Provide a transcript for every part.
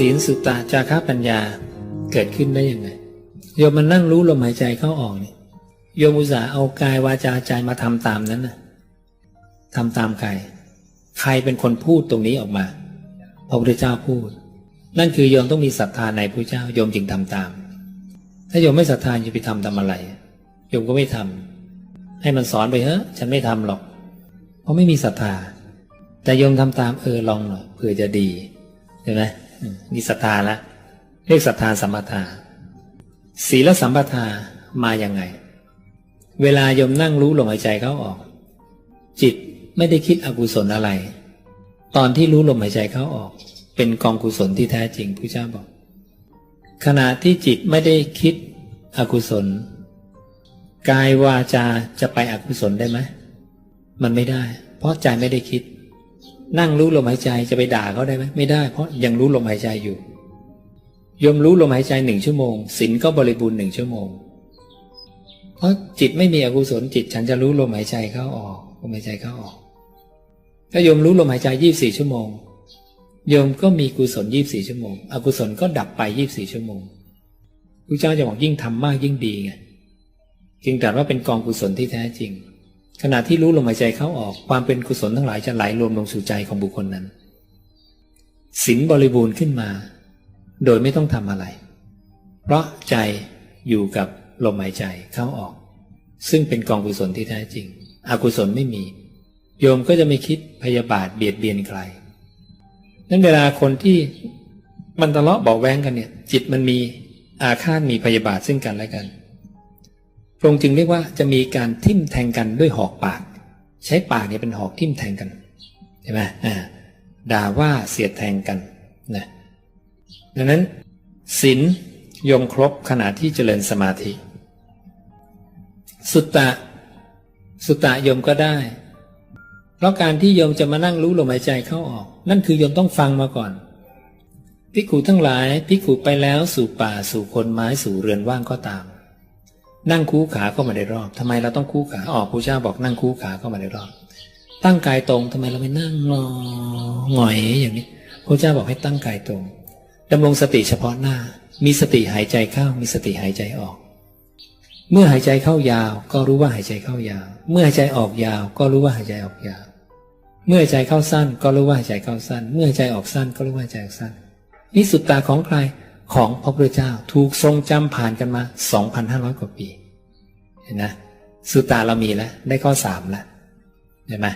ศีลสุตตะจาระปัญญาเกิดขึ้นได้ยังไงโยมมันนั่งรู้ลมหายใจเข้าออกนี่โยมอุตส่าห์เอากายวาจาใจมาทำตามนั้นนะทำตามใครใครเป็นคนพูดตรงนี้ออกมาพระพุทธเจ้าพูด นั่นคือโยมต้องมีศรัทธาในพระเจ้าโยมจึงทำตาม ถ้าโยมไม่ศรัทธาจะไปทำทำอะไรโยมก็ไม่ทำให้มันสอนไปเถอะฉันไม่ทำหรอก เพราะไม่มีศรัทธา แต่โยมทำตามเออลองหน่อยเผื่อจะดีเห็นไหม อืมมีศรัทธาละเรียกศรัทธาสัมปทา ศีลสัมปทามาอย่างไง เวลายมนั่งรู้ลมหายใจเข้าออก จิตไม่ได้คิดอกุศลอะไร ตอนที่รู้ลมหายใจเข้าออก เป็นกองกุศลที่แท้จริงพระเจ้าบอก ขณะที่จิตไม่ได้คิดอกุศล กายวาจาจะไปอกุศลได้ไหมมันไม่ได้ เพราะใจไม่ได้คิด นั่งรู้ลมหายใจจะไปด่าเขาได้ไหมไม่ได้ เพราะยังรู้ลมหายใจอยู่ยมรู้ลมหายใจหนึ่งชั่วโมงศีลก็บริบูรณ์หนึ่งชั่วโมง เพราะจิตไม่มีอกุศลจิตฉันจะรู้ลมหายใจเข้าออกลมหายใจเข้าออกถ้าโยมรู้ลมหายใจยี่สี่ชั่วโมงโยมก็มีกุศลยี่สี่ชั่วโมง อกุศลก็ดับไปยี่สี่ชั่วโมงพระเจ้าจะบอกยิ่งทำมากยิ่งดีไงจึงตรัสว่าเป็นกองกุศลที่แท้จริง ขณะที่รู้ลมหายใจเข้าออกความเป็นกุศลทั้งหลายจะไหลรวมลงสู่ใจของบุคคลนั้นศีลบริบูรณ์ขึ้นมา โดยไม่ต้องทำอะไร เพราะใจอยู่กับลมหายใจเข้าออก ซึ่งเป็นกองกุศลที่แท้จริง อกุศลไม่มี โยมก็จะไม่คิดพยาบาทเบียดเบียนใครนั้นเวลาคนที่มันทะเลาะเบาแว้งกันเนี่ย จิตมันมีอาฆาตมีพยาบาทซึ่งกันและกัน พระองค์จึงเรียกว่าจะมีการทิ่มแทงกันด้วยหอกปาก ใช้ปากเนี่ยเป็นหอกทิ่มแทงกันเห็นไหมอ่าด่าว่าเสียดแทงกันนะดังนั้นศีลยมครบขณะที่เจริญสมาธิ สุตตะ สุตตะยมก็ได้ เพราะการที่โยมจะมานั่งรู้ลมหายใจเข้าออก นั่นคือโยมต้องฟังมาก่อนพิกขุทั้งหลายพิกขุไปแล้วสู่ป่าสู่คนไม้สู่เรือนว่างก็ตาม นั่งคู่ขาก็มาได้รอบทำไมเราต้องคู่ขาออกพระเจ้าบอกนั่งคู่ขาก็มาได้รอบ ตั้งกายตรงทำไมเราไม่นั่งงอหงอยอย่างนี้พระเจ้าบอกให้ตั้งกายตรงดำรงสติเฉพาะหน้า มีสติหายใจเข้า มีสติหายใจออก เมื่อหายใจเข้ายาว ก็รู้ว่าหายใจเข้ายาว เมื่อหายใจออกยาว ก็รู้ว่าหายใจออกยาว เมื่อหายใจเข้าสั้น ก็รู้ว่าหายใจเข้าสั้น เมื่อหายใจออกสั้นก็รู้ว่าหายใจออกสั้นนี่สุดตาของใคร ของพระพุทธเจ้าถูกทรงจำผ่านกันมา 2,500 กว่าปี เห็นนะสุตตาเรามีแล้ว ได้ข้อสามแล้วเห็นไหม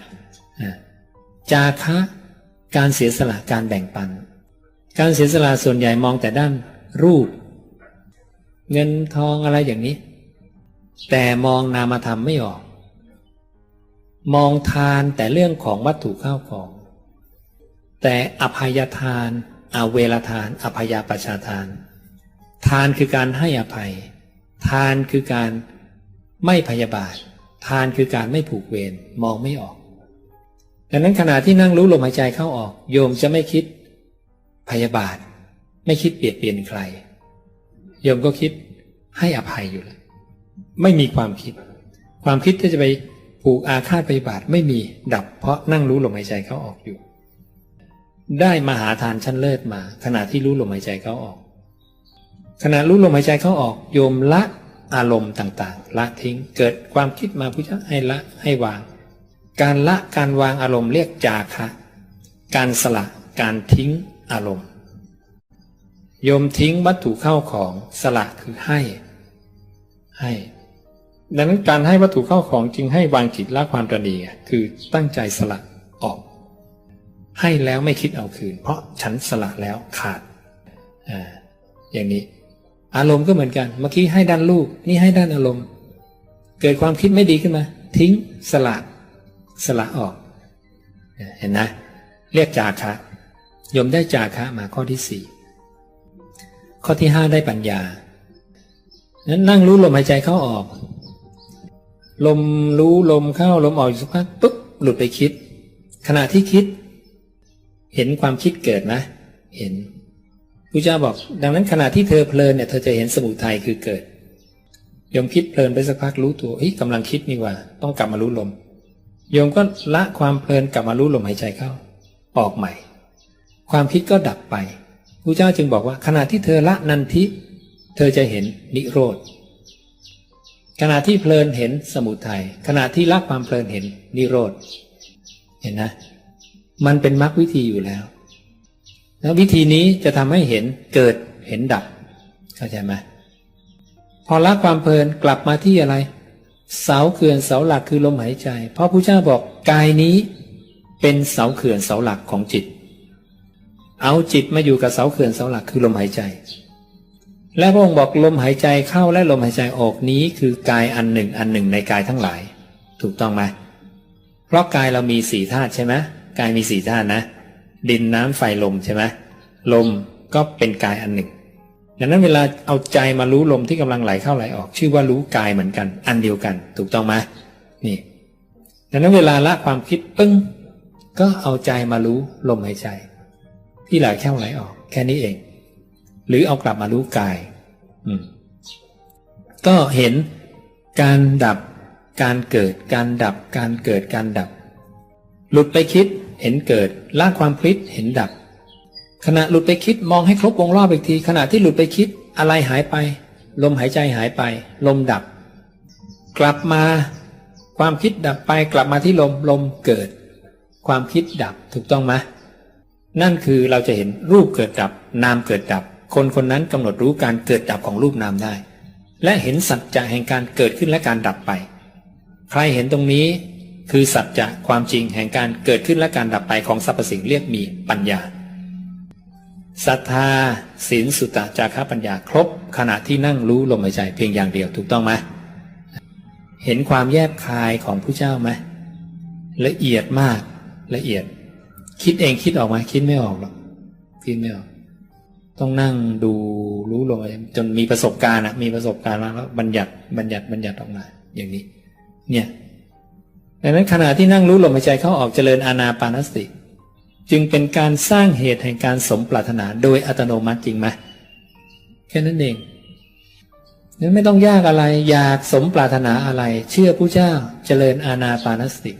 จาคะการเสียสละการแบ่งปัน การเสียสละส่วนใหญ่มองแต่ด้านรูป เงินทองอะไรอย่างนี้ แต่มองนามธรรมไม่ออก มองทานแต่เรื่องของวัตถุข้าวของ แต่อภัยทาน อาเวลทาน อภัยประชาทาน ทานคือการให้อภัย ทานคือการไม่พยาบาท ทานคือการไม่ผูกเวรมองไม่ออก ดังนั้นขณะที่นั่งรู้ลมหายใจเข้าออก โยมจะไม่คิดพยาบาท ไม่คิดเปลียดเปลี่ยนใคร โยมก็คิดให้อภัยอยู่แล้วไม่มีความคิด ความคิดที่จะไปผูกอาฆาตพยาบาทไม่มีดับเพราะนั่งรู้ลมหายใจเข้าออกอยู่ ได้มหาทานชั้นเลิศมา ขณะที่รู้ลมหายใจเข้าออก ขณะรู้ลมหายใจเข้าออก โยมละอารมณ์ต่างๆ ละทิ้งเกิดความคิดมาพุทธให้ละให้วาง การละการวางอารมณ์เรียกจาคะ การสละการทิ้งอารมณ์โยมทิ้งวัตถุเข้าของสละคือให้ ให้ ดังนั้นการให้วัตถุเข้าของจึงให้วางจิตละความตรณีคือตั้งใจสละออก ให้แล้วไม่คิดเอาคืน เพราะฉันสละแล้วขาดออย่างนี้ อารมณ์ก็เหมือนกันเมื่อกี้ให้ด้านลูก นี่ให้ด้านอารมณ์ เกิดความคิดไม่ดีขึ้นมา ทิ้งสละสละออกเห็นนะเรียกจาคะยมได้จาคะมาข้อที่สี่ข้อที่ห้าได้ปัญญานั้นนั่งรู้ลมหายใจเข้าออก ลมรู้ลมเข้าลมออกอยู่สักพักปุ๊บหลุดไปคิด ขณะที่คิด เห็นความคิดเกิดนะเห็นพระเจ้าบอก ดังนั้นขณะที่เธอเพลินเนี่ยเธอจะเห็นสมุทัยคือเกิดยมคิดเพลินไปสักพักรู้ตัวเฮ้ยกำลังคิดนี่ว่า ต้องกลับมารู้ลมโยมก็ละความเพลินกลับมารู้ลมหายใจเข้า ออกใหม่ ความคิดก็ดับไปพระเจ้าจึงบอกว่าขณะที่เธอละนันทิ เธอจะเห็นนิโรธขณะที่เพลินเห็นสมุทัยขณะที่ละความเพลินเห็นนิโรธเห็นนะ มันเป็นมรรควิธีอยู่แล้ว แล้ววิธีนี้จะทำให้เห็นเกิดเห็นดับ เข้าใจไหมพอละความเพลินกลับมาที่อะไร เสาเขื่อนเสาหลักคือลมหายใจ เพราะพระเจ้าบอกกายนี้เป็นเสาเขื่อนเสาหลักของจิต เอาจิตมาอยู่กับเสาเขื่อนเสาหลักคือลมหายใจ และพระองค์บอกลมหายใจเข้าและลมหายใจออกนี้คือกายอันหนึ่งอันหนึ่งในกายทั้งหลาย ถูกต้องไหมเพราะกายเรามีสี่ธาตุใช่ไหม กายมีสี่ธาตุนะ ดินน้ำไฟลมใช่ไหมลมก็เป็นกายอันหนึ่งดังนั้นเวลาเอาใจมารู้ลมที่กำลังไหลเข้าไหลออก ชื่อว่ารู้กายเหมือนกัน อันเดียวกัน ถูกต้องไหมนี่ดังนั้นเวลาละความคิดปึ้ง ก็เอาใจมารู้ลมหายใจ ที่ไหลเข้าไหลออก แค่นี้เอง หรือเอากลับมารู้กาย อืม ก็เห็นการดับ การเกิด การดับ การเกิดการดับ หลุดไปคิด เห็นเกิดละความคิดเห็นดับ ขณะหลุดไปคิดมองให้ครบวงรอบอีกที ขณะที่หลุดไปคิดอะไรหายไป ลมหายใจหายไป ลมดับ กลับมา ความคิดดับไปกลับมาที่ลมลมเกิด ความคิดดับถูกต้องไหมนั่นคือเราจะเห็นรูปเกิดดับ นามเกิดดับ คนคนนั้นกำหนดรู้การเกิดดับของรูปนามได้ และเห็นสัจจะแห่งการเกิดขึ้นและการดับไป ใครเห็นตรงนี้ คือสัจจะความจริงแห่งการเกิดขึ้นและการดับไปของสรรพสิ่งเรียกมีปัญญาศรัทธาศีลสุตตะจาระปัญญาครบ ขณะที่นั่งรู้ลมหายใจเพียงอย่างเดียวถูกต้องไหมเห็นความแยบคายของผู้เจ้าไหมละเอียดมากละเอียด คิดเองคิดออกไหมคิดไม่ออกหรอกคิดไม่ออก ต้องนั่งดูรู้ลมหายใจจนมีประสบการณ์อะมีประสบการณ์มาแล้วบัญญัติบัญญัติบัญญัติออกมา อย่างนี้ เนี่ย ดังนั้นขณะที่นั่งรู้ลมหายใจเข้าออกเจริญอานาปานสติ จึงเป็นการสร้างเหตุแห่งการสมปรารถนาโดยอัตโนมัติจริงไหมแค่นั้นเองนั้นไม่ต้องยากอะไรอยากสมปรารถนาอะไร เชื่อผู้เจ้าเจริญอานาปานสติ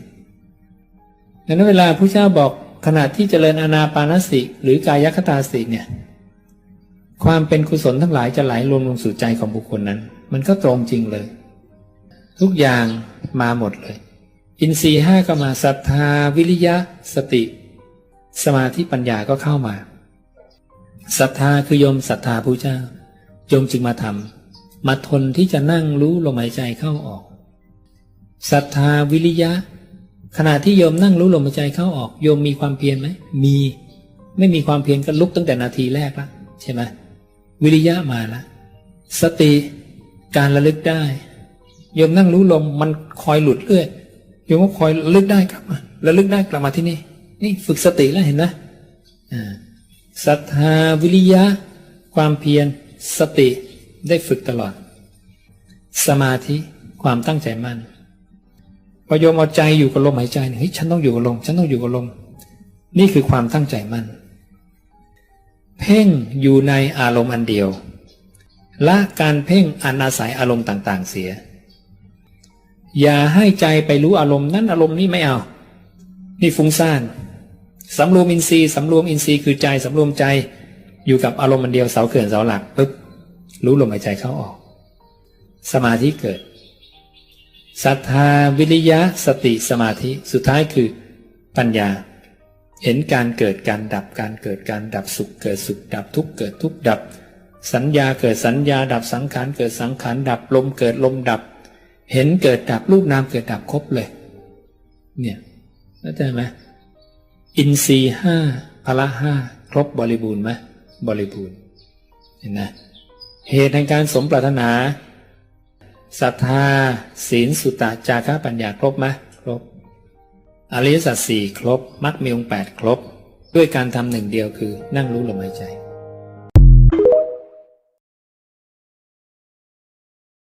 ดังนั้นเวลาผู้เจ้าบอกขณะที่เจริญอานาปานสติ หรือกายคตาสติเนี่ย ความเป็นกุศลทั้งหลายจะไหลรวมลงสู่ใจของบุคคลนั้น มันก็ตรงจริงเลย ทุกอย่างมาหมดเลย อินทรีห้าก็มาศรัทธาวิริยะ สติ สมาธิปัญญาก็เข้ามาศรัทธาคือโยมศรัทธาผู้เจ้าโยมจึงมาทำมาทนที่จะนั่งรู้ลมหายใจเข้าออกศรัทธาวิริยะ ขณะที่โยมนั่งรู้ลมหายใจเข้าออก โยมมีความเพียรไหมมี ไม่มีความเพียรก็ลุกตั้งแต่นาทีแรกละใช่ไหมวิริยะมาละสติการระลึกได้โยมนั่งรู้ลมมันคอยหลุดเรื่อย โยมก็คอยลึกได้กลับมาระลึกได้กลับมาที่นี่ นี่ฝึกสติแล้วเห็นนะศรัทธาวิริยะ ความเพียรสติได้ฝึกตลอด สมาธิความตั้งใจมั่นพอโยมเอาใจอยู่กับลมหายใจเฮ้ยฉันต้องอยู่กับลมฉันต้องอยู่กับลม นี่คือความตั้งใจมั่นเพ่งอยู่ในอารมณ์อันเดียว ละการเพ่งอันอาศัยอารมณ์ต่าง ๆ เสีย อย่าให้ใจไปรู้อารมณ์นั้นอารมณ์นี้ไม่เอา นี่ฟุ้งซ่านสำรวมอินทรีย์สำรวมอินทรีย์คือใจสำรวมใจอยู่กับอารมณ์อันเดียวเสาเขื่อนเสาหลักปุ๊บรู้ลมหายใจเข้าออก สมาธิเกิดศรัทธาวิริยะสติสมาธิสุดท้ายคือปัญญา เห็นการเกิดการดับการเกิดการดับสุขเกิดสุขดับทุกข์เกิดทุกข์ดับ สัญญาเกิดสัญญาดับสังขารเกิดสังขารดับลมเกิดลมดับ เห็นเกิดดับรูปนามเกิดดับครบเลย เนี่ยเข้าใจไหมอินทรีห้าพละห้าครบบริบูรณ์ไหมบริบูรณ์เห็นนะเหตุแห่งการสมปรารถนาศรัทธา ศีลสุตตะจาระปัญญาครบไหมครบอริยสัจสี่ครบมรรคมีองค์แปดครบ ด้วยการทำหนึ่งเดียวคือนั่งรู้ลมหายใจ